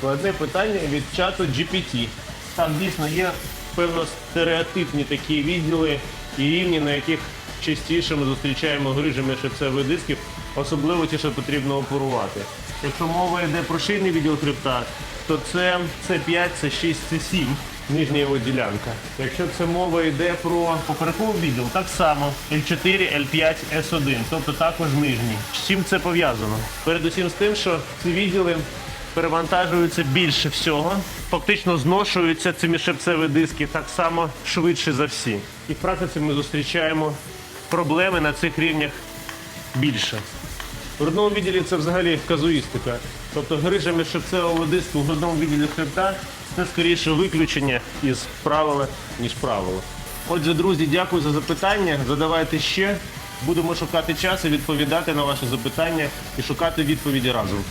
Складне питання від чату GPT. Там дійсно є певно стереотипні такі відділи і рівні, на яких частіше ми зустрічаємо грижі міжшипцевих дисків, особливо ті, що потрібно оперувати. Якщо мова йде про шийний відділ хребта, то це С5, С6, С7, нижня його ділянка. Якщо це мова йде про поперековий відділ, так само L4, L5, S1, тобто також нижній. З чим це пов'язано? Передусім з тим, що ці відділи перевантажуються більше всього, фактично зношуються ці міжшипцеві диски так само швидше за всі. І в практиці ми зустрічаємо проблеми на цих рівнях більше. В грудному відділі це взагалі казуїстика. Тобто грижа міжшипцевого диску в грудному відділі хребта це скоріше виключення із правила, ніж правило. Отже, друзі, дякую за запитання. Задавайте ще. Будемо шукати час і відповідати на ваші запитання і шукати відповіді разом.